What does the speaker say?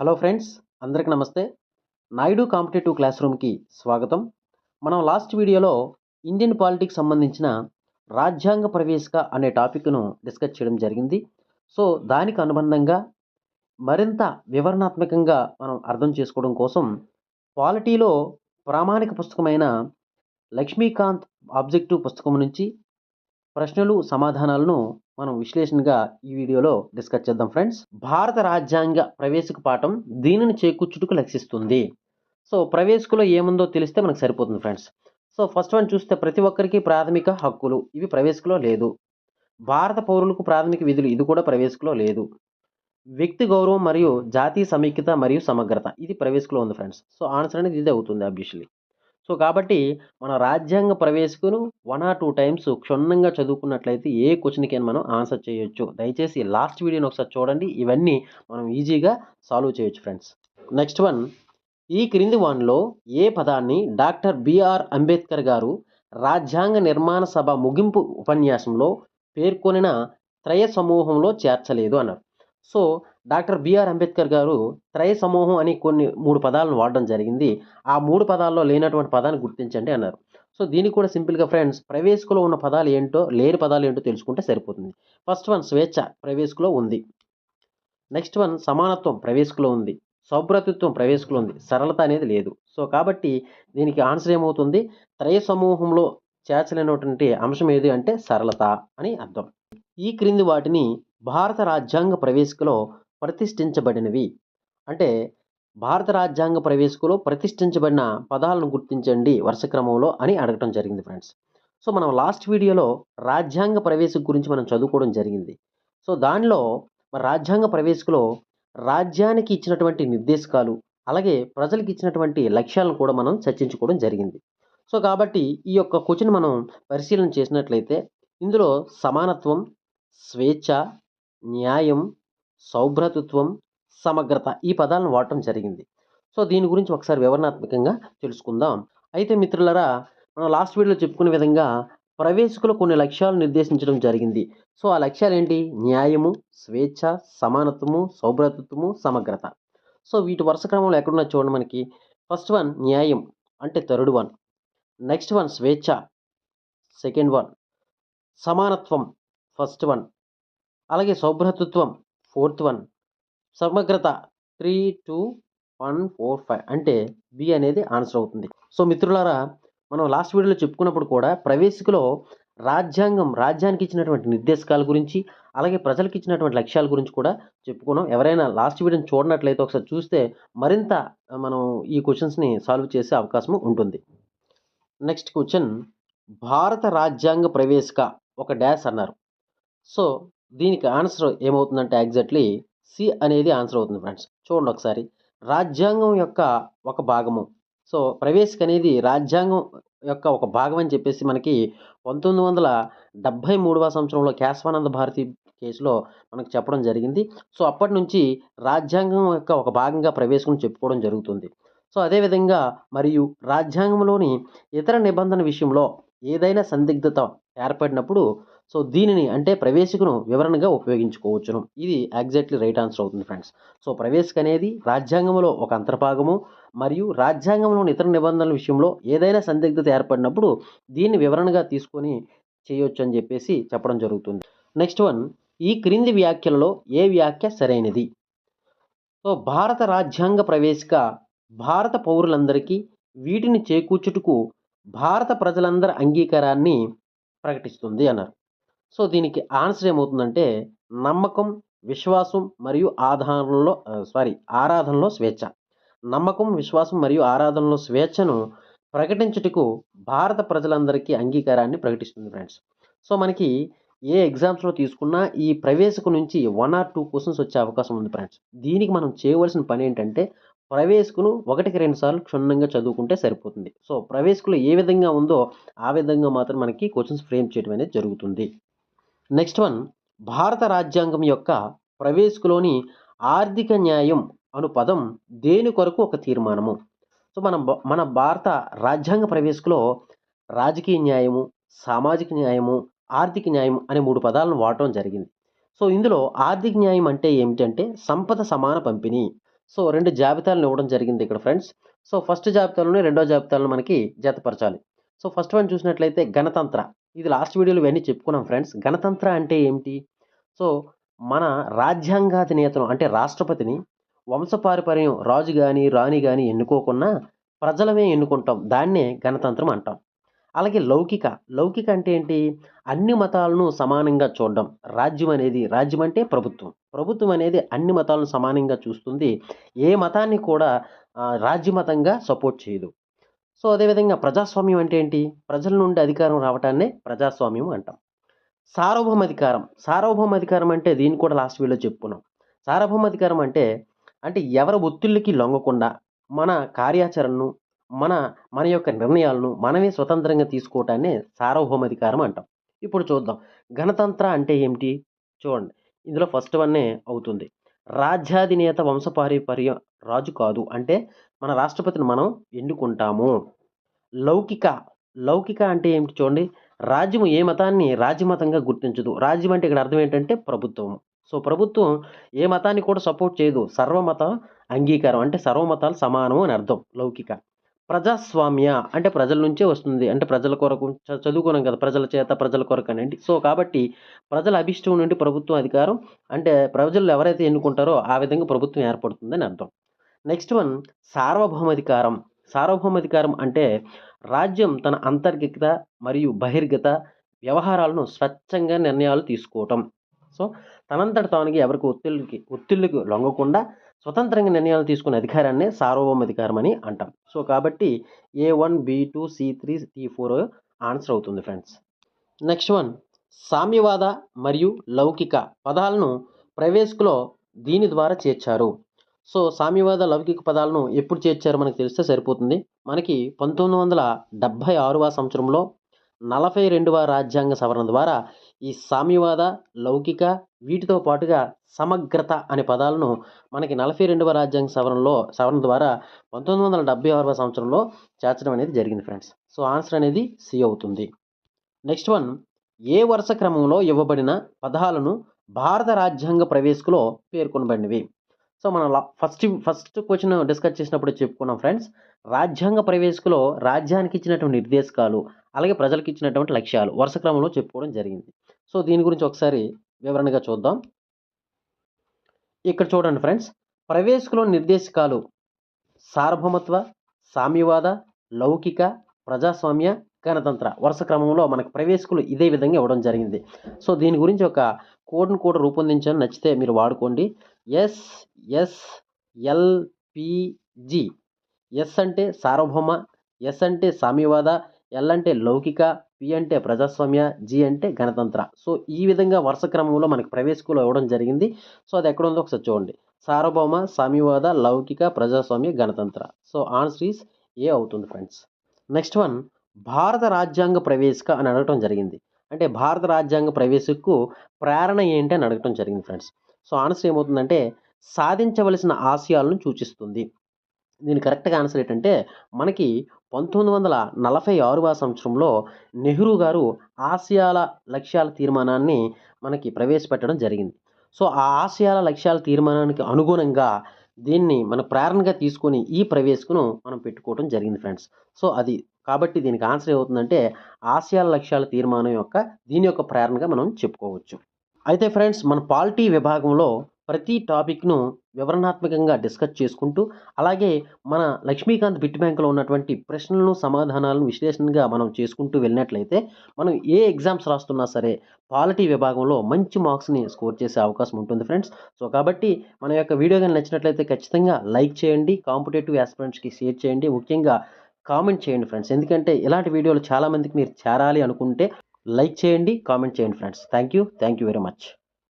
Hello friends అందరికి నమస్తే. Naidu competitive class రూమ్కి స్వాగతం. మనం లాస్ట్ వీడియోలో ఇండియన్ పాలిటిక్స్ సంబంధించిన రాజ్యాంగ ప్రవేశిక అనే టాపిక్ను డిస్కస్ చేయడం జరిగింది. సో దానికి అనుబంధంగా మరింత వివరణాత్మకంగా మనం అర్థం చేసుకోవడం కోసం పాలిటీలో ప్రామాణిక పుస్తకమైన లక్ష్మీకాంత్ ఆబ్జెక్టివ్ పుస్తకం నుంచి ప్రశ్నలు సమాధానాలను మనం విశ్లేషణగా ఈ వీడియోలో డిస్కస్ చేద్దాం ఫ్రెండ్స్ భారత రాజ్యాంగ ప్రవేశిక పాఠం దీనిని చేకూర్చుటకు లక్షిస్తుంది సో ప్రవేశికలో ఏముందో తెలిస్తే మనకు సరిపోతుంది ఫ్రెండ్స్ సో ఫస్ట్ వన్ చూస్తే ప్రతి ఒక్కరికి ప్రాథమిక హక్కులు. ఇవి ప్రవేశికలో లేదు. భారత పౌరులకు ప్రాథమిక విధులు ఇది కూడా ప్రవేశికలో లేదు. వ్యక్తి గౌరవం మరియు జాతీయ సమైక్యత మరియు సమగ్రత. ఇది ప్రవేశికలో ఉంది ఫ్రెండ్స్ సో ఆన్సర్ అనేది ఇది అవుతుంది అబ్వియస్లీ సో కాబట్టి మన రాజ్యాంగ ప్రవేశకును వన్ ఆర్ టూ టైమ్స్ క్షుణ్ణంగా చదువుకున్నట్లయితే ఏ క్వశ్చన్కైనా మనం ఆన్సర్ చేయొచ్చు. దయచేసి లాస్ట్ వీడియోని ఒకసారి చూడండి. ఇవన్నీ మనం ఈజీగా సాల్వ్ చేయొచ్చు ఫ్రెండ్స్. Next one. ఈ క్రింది వన్లో ఏ పదాన్ని డాక్టర్ బిఆర్ అంబేద్కర్ గారు రాజ్యాంగ నిర్మాణ సభ ముగింపు ఉపన్యాసంలో పేర్కొనిన త్రయ సమూహంలో చేర్చలేదు అన్నారు. సో డాక్టర్ బిఆర్ అంబేద్కర్ గారు త్రయ సమూహం అని కొన్ని మూడు పదాలను వాడడం జరిగింది. ఆ మూడు పదాల్లో లేనటువంటి పదాన్ని గుర్తించండి అన్నారు. సో దీనికి కూడా సింపుల్గా ఫ్రెండ్స్ ప్రవేశకులో ఉన్న పదాలు ఏంటో లేని పదాలు ఏంటో తెలుసుకుంటే సరిపోతుంది. ఫస్ట్ వన్ స్వేచ్ఛ ప్రవేశకులో ఉంది. నెక్స్ట్ వన్ సమానత్వం ప్రవేశకులో ఉంది. సౌభ్రతత్వం ప్రవేశకులో ఉంది. సరళత అనేది లేదు. సో కాబట్టి దీనికి ఆన్సర్ ఏమవుతుంది? త్రయ సమూహంలో చేర్చలేనటువంటి అంశం ఏది అంటే సరళత అని అర్థం. ఈ క్రింది వాటిని భారత రాజ్యాంగ ప్రవేశికలో ప్రతిష్ఠించబడినవి. అంటే భారత రాజ్యాంగ ప్రవేశికలో ప్రతిష్ఠించబడిన పదాలను గుర్తించండి వరుస క్రమంలో అని అడగటం జరిగింది ఫ్రెండ్స్. సో మనం లాస్ట్ వీడియోలో రాజ్యాంగ ప్రవేశిక గురించి మనం చదువుకోవడం జరిగింది. సో దానిలో మరి రాజ్యాంగ ప్రవేశికలో రాజ్యానికి ఇచ్చినటువంటి నిర్దేశకాలు అలాగే ప్రజలకు ఇచ్చినటువంటి లక్ష్యాలను కూడా మనం చర్చించుకోవడం జరిగింది. సో కాబట్టి ఈ యొక్క క్వశ్చన్ మనం పరిశీలన చేసినట్లయితే ఇందులో సమానత్వం స్వేచ్ఛ న్యాయం సౌభ్రతత్వం సమగ్రత ఈ పదాలను వాడటం జరిగింది. సో దీని గురించి ఒకసారి వివరణాత్మకంగా తెలుసుకుందాం. అయితే మిత్రులరా మనం లాస్ట్ వీడియోలో చెప్పుకునే విధంగా ప్రవేశకులు కొన్ని లక్ష్యాలు నిర్దేశించడం జరిగింది. సో ఆ లక్ష్యాలు ఏంటి న్యాయము స్వేచ్ఛ సమానత్వము సౌభ్రతత్వము సమగ్రత. సో వీటి వరుస క్రమంలో ఎక్కడున్నా చూడండి మనకి. ఫస్ట్ వన్ న్యాయం అంటే థర్డ్ వన్. నెక్స్ట్ వన్ స్వేచ్ఛ సెకండ్ వన్ సమానత్వం ఫస్ట్ వన్. అలాగే సౌభ్రతత్వం ఫోర్త్ వన్. సమగ్రత three two one four five అంటే బి అనేది ఆన్సర్ అవుతుంది. సో మిత్రులారా మనం లాస్ట్ వీడియోలో చెప్పుకున్నప్పుడు కూడా ప్రవేశికలో రాజ్యాంగం రాజ్యానికి ఇచ్చినటువంటి నిర్దేశకాల గురించి అలాగే ప్రజలకు ఇచ్చినటువంటి లక్ష్యాల గురించి కూడా చెప్పుకున్నాం. ఎవరైనా లాస్ట్ వీడియోని చూడనట్లయితే ఒకసారి చూస్తే మరింత మనం ఈ క్వశ్చన్స్ని సాల్వ్ చేసే అవకాశం ఉంటుంది. నెక్స్ట్ క్వశ్చన్ భారత రాజ్యాంగ ప్రవేశిక ఒక డ్యాష్ అన్నారు. సో దీనికి ఆన్సర్ ఏమవుతుందంటే ఎగ్జాక్ట్లీ సి అనేది ఆన్సర్ అవుతుంది ఫ్రెండ్స్. చూడండి ఒకసారి. రాజ్యాంగం యొక్క ఒక భాగము. సో ప్రవేశిక అనేది రాజ్యాంగం యొక్క ఒక భాగం అని చెప్పేసి మనకి పంతొమ్మిది వందల డెబ్భై మూడవ సంవత్సరంలో కేశవానంద భారతి కేసులో మనకు చెప్పడం జరిగింది. సో అప్పటి నుంచి రాజ్యాంగం యొక్క ఒక భాగంగా ప్రవేశం చెప్పుకోవడం జరుగుతుంది. సో అదేవిధంగా మరియు రాజ్యాంగంలోని ఇతర నిబంధన విషయంలో ఏదైనా సందిగ్ధత ఏర్పడినప్పుడు సో దీనిని అంటే ప్రవేశికను వివరణగా ఉపయోగించుకోవచ్చును. ఇది ఎగ్జాక్ట్లీ రైట్ ఆన్సర్ అవుతుంది ఫ్రెండ్స్ సో ప్రవేశిక అనేది రాజ్యాంగంలో ఒక అంతర్భాగము మరియు రాజ్యాంగంలోని ఇతర నిబంధనల విషయంలో ఏదైనా సందిగ్ధత ఏర్పడినప్పుడు దీన్ని వివరణగా తీసుకొని చేయొచ్చు అని చెప్పేసి చెప్పడం జరుగుతుంది. నెక్స్ట్ వన్ ఈ క్రింది వ్యాఖ్యలలో ఏ వ్యాఖ్య సరైనది? సో భారత రాజ్యాంగ ప్రవేశిక భారత పౌరులందరికీ వీటిని చేకూర్చుటకు భారత ప్రజలందరి అంగీకారాన్ని ప్రకటిస్తుంది అన్నారు. సో దీనికి ఆన్సర్ ఏమవుతుందంటే నమ్మకం విశ్వాసం మరియు ఆధారంలో సారీ ఆరాధనలో స్వేచ్ఛ. నమ్మకం విశ్వాసం మరియు ఆరాధనలో స్వేచ్ఛను ప్రకటించుటకు భారత ప్రజలందరికీ అంగీకారాన్ని ప్రకటిస్తుంది ఫ్రెండ్స్. సో మనకి ఏ ఎగ్జామ్స్లో తీసుకున్నా ఈ ప్రవేశకు నుంచి వన్ ఆర్ టూ క్వశ్చన్స్ వచ్చే అవకాశం ఉంది ఫ్రెండ్స్. దీనికి మనం చేయవలసిన పని ఏంటంటే ప్రవేశకును ఒకటికి రెండు సార్లు క్షుణ్ణంగా చదువుకుంటే సరిపోతుంది. సో ప్రవేశకులు ఏ విధంగా ఉందో ఆ విధంగా మాత్రం మనకి క్వశ్చన్స్ ఫ్రేమ్ చేయడం అనేది జరుగుతుంది. నెక్స్ట్ వన్ భారత రాజ్యాంగం యొక్క ప్రవేశకులోని ఆర్థిక న్యాయం అను పదం దేని కొరకు ఒక తీర్మానము? సో మన మన భారత రాజ్యాంగ ప్రవేశకులో రాజకీయ న్యాయము సామాజిక న్యాయము ఆర్థిక న్యాయం అనే మూడు పదాలను వాడటం జరిగింది. సో ఇందులో ఆర్థిక న్యాయం అంటే ఏమిటంటే సంపద సమాన పంపిణీ. సో రెండు జాబితాలను ఇవ్వడం జరిగింది ఇక్కడ ఫ్రెండ్స్. సో ఫస్ట్ జాబితాలోనే రెండో జాబితాలను మనకి జతపరచాలి. సో ఫస్ట్ వన్ చూసినట్లయితే గణతంత్ర. ఇది లాస్ట్ వీడియోలో ఇవన్నీ చెప్పుకున్నాం ఫ్రెండ్స్. గణతంత్ర అంటే ఏమిటి? సో మన రాజ్యాంగాధినేతను అంటే రాష్ట్రపతిని వంశపారపర్యం రాజు కానీ రాణి కానీ ఎన్నుకోకుండా ప్రజలమే ఎన్నుకుంటాం. దాన్నే గణతంత్రం అంటాం. అలాగే లౌకిక లౌకిక అంటే ఏంటి? అన్ని మతాలను సమానంగా చూడడం. రాజ్యం అనేది రాజ్యం అంటే ప్రభుత్వం. ప్రభుత్వం అనేది అన్ని మతాలను సమానంగా చూస్తుంది. ఏ మతాన్ని కూడా రాజ్యమతంగా సపోర్ట్ చేయదు. సో అదేవిధంగా ప్రజాస్వామ్యం అంటే ఏంటి? ప్రజల నుండి అధికారం రావటాన్నే ప్రజాస్వామ్యం అంటాం. సార్వభౌమాధికారం సార్వభౌమాధికారం అంటే దీన్ని కూడా లాస్ట్ వీడియోలో చెప్పుకున్నాం. సార్వభౌమాధికారం అంటే అంటే ఎవరి ఒత్తిళ్ళకి లొంగకుండా మన కార్యాచరణను మన మన యొక్క నిర్ణయాలను మనమే స్వతంత్రంగా తీసుకోవటాన్ని సార్వభౌమాధికారం అంటాం. ఇప్పుడు చూద్దాం. గణతంత్ర అంటే ఏమిటి? చూడండి. ఇందులో ఫస్ట్ వన్నే అవుతుంది. రాజ్యాధినేత వంశపారంపర్య రాజు కాదు. అంటే మన రాష్ట్రపతిని మనం ఎన్నుకుంటాము. లౌకిక లౌకిక అంటే ఏమిటి చూడండి రాజ్యం ఏ మతాన్ని రాజ్యమతంగా గుర్తించదు. రాజ్యం అంటే ఇక్కడ అర్థం ఏంటంటే ప్రభుత్వం. సో ప్రభుత్వం ఏ మతాన్ని కూడా సపోర్ట్ చేయదు. సర్వమత అంగీకారం అంటే సర్వమతాలు సమానం అని అర్థం లౌకిక. ప్రజాస్వామ్య అంటే ప్రజల నుంచే వస్తుంది. అంటే ప్రజల కొరకు చదువుకున్నాం కదా ప్రజల చేత ప్రజల కొరకు అనేది సో కాబట్టి ప్రజల అభిష్టం నుండి ప్రభుత్వం అధికారం అంటే ప్రజలు ఎవరైతే ఎన్నుకుంటారో ఆ విధంగా ప్రభుత్వం ఏర్పడుతుందని అర్థం. Next one సార్వభౌమాధికారం. సార్వభౌమాధికారం అంటే రాజ్యం తన అంతర్గత మరియు బహిర్గత వ్యవహారాలను స్వచ్ఛంగా నిర్ణయాలు తీసుకోవటం. సో తనంతట తానుగా ఎవరికి ఒత్తిళ్ళకి ఒత్తిళ్ళకి లొంగకుండా స్వతంత్రంగా నిర్ణయాలు తీసుకునే అధికారాన్ని సార్వభౌమాధికారం అని అంటాం. సో కాబట్టి A one B two C three C four answer అవుతుంది ఫ్రెండ్స్. నెక్స్ట్ వన్ సామ్యవాద మరియు లౌకిక పదాలను ప్రవేశకులో దీని ద్వారా చేర్చారు. సో సామ్యవాద లౌకిక పదాలను ఎప్పుడు చేర్చారో మనకు తెలిస్తే సరిపోతుంది. మనకి పంతొమ్మిది వందల డెబ్భై ఆరవ సంవత్సరంలో నలభై రెండవ రాజ్యాంగ సవరణ ద్వారా ఈ సామ్యవాద లౌకిక వీటితో పాటుగా సమగ్రత అనే పదాలను మనకి నలభై రెండవ రాజ్యాంగ సవరణలో సవరణ ద్వారా పంతొమ్మిది వందల డెబ్బై ఆరవ సంవత్సరంలో చేర్చడం అనేది జరిగింది ఫ్రెండ్స్. సో ఆన్సర్ అనేది సి అవుతుంది. నెక్స్ట్ వన్ ఏ వరుస క్రమంలో ఇవ్వబడిన పదాలను భారత రాజ్యాంగ ప్రవేశకులో పేర్కొనబడినవి? సో మనం ఫస్ట్ ఫస్ట్ క్వశ్చన్ డిస్కస్ చేసినప్పుడు చెప్పుకున్నాం ఫ్రెండ్స్ రాజ్యాంగ ప్రవేశకులో రాజ్యానికి ఇచ్చినటువంటి నిర్దేశకాలు అలాగే ప్రజలకు ఇచ్చినటువంటి లక్ష్యాలు వరుస క్రమంలో చెప్పుకోవడం జరిగింది. సో దీని గురించి ఒకసారి వివరణగా చూద్దాం. ఇక్కడ చూడండి ఫ్రెండ్స్ ప్రవేశకులో నిర్దేశకాలు సార్వభౌమత్వ సామ్యవాద లౌకిక ప్రజాస్వామ్య గణతంత్ర వరుస క్రమంలో మనకు ప్రవేశకులు ఇదే విధంగా ఇవ్వడం జరిగింది. సో దీని గురించి ఒక కోడ్ను కూడా రూపొందించాను నచ్చితే మీరు వాడుకోండి. ఎస్ ఎస్ ఎస్ అంటే సార్వభౌమ ఎస్ అంటే సామ్యవాద ఎల్ అంటే లౌకిక పి అంటే ప్రజాస్వామ్య జి అంటే గణతంత్ర. సో ఈ విధంగా వరుస క్రమంలో మనకి ప్రవేశకులు ఇవ్వడం జరిగింది. సో అది ఎక్కడ ఉందో ఒకసారి చూడండి. సార్వభౌమ సామ్యవాద లౌకిక ప్రజాస్వామ్య గణతంత్ర. సో ఆన్సర్ ఈస్ ఏ అవుతుంది ఫ్రెండ్స్? నెక్స్ట్ వన్ భారత రాజ్యాంగ ప్రవేశిక అని అడగటం జరిగింది. అంటే భారత రాజ్యాంగ ప్రవేశకు ప్రేరణ ఏంటి అని అడగటం జరిగింది ఫ్రెండ్స్. సో ఆన్సర్ ఏమవుతుందంటే సాధించవలసిన ఆశయాలను సూచిస్తుంది. దీని కరెక్ట్గా ఆన్సర్ ఏంటంటే మనకి పంతొమ్మిది వందల నలభై ఆరవ సంవత్సరంలో నెహ్రూ గారు ఆశయాల లక్ష్యాల తీర్మానాన్ని మనకి ప్రవేశపెట్టడం జరిగింది. సో ఆ ఆశయాల లక్ష్యాల తీర్మానానికి అనుగుణంగా దీన్ని మన ప్రేరణగా తీసుకొని ఈ ప్రవేశకును మనం పెట్టుకోవడం జరిగింది ఫ్రెండ్స్. సో అది కాబట్టి దీనికి ఆన్సర్ ఏమవుతుందంటే ఆశయాల లక్ష్యాల తీర్మానం యొక్క దీని యొక్క ప్రేరణగా మనం చెప్పుకోవచ్చు. అయితే ఫ్రెండ్స్ మన పాలిటీ విభాగంలో ప్రతి టాపిక్ను వివరణాత్మకంగా డిస్కస్ చేసుకుంటూ అలాగే మన లక్ష్మీకాంత్ బిట్ బ్యాంకులో ఉన్నటువంటి ప్రశ్నలను సమాధానాలను విశ్లేషణగా మనం చేసుకుంటూ వెళ్ళినట్లయితే మనం ఏ ఎగ్జామ్స్ రాస్తున్నా సరే పాలిటీ విభాగంలో మంచి మార్క్స్ని స్కోర్ చేసే అవకాశం ఉంటుంది ఫ్రెండ్స్. సో కాబట్టి మన యొక్క వీడియో కానీ నచ్చినట్లయితే ఖచ్చితంగా లైక్ చేయండి కాంపిటేటివ్ ఆస్పిరెంట్స్కి షేర్ చేయండి ముఖ్యంగా కామెంట్ చేయండి ఫ్రెండ్స్. ఎందుకంటే ఇలాంటి వీడియోలు చాలామందికి మీరు చేరాలి అనుకుంటే లైక్ చేయండి కామెంట్ చేయండి friends. Thank you thank you very much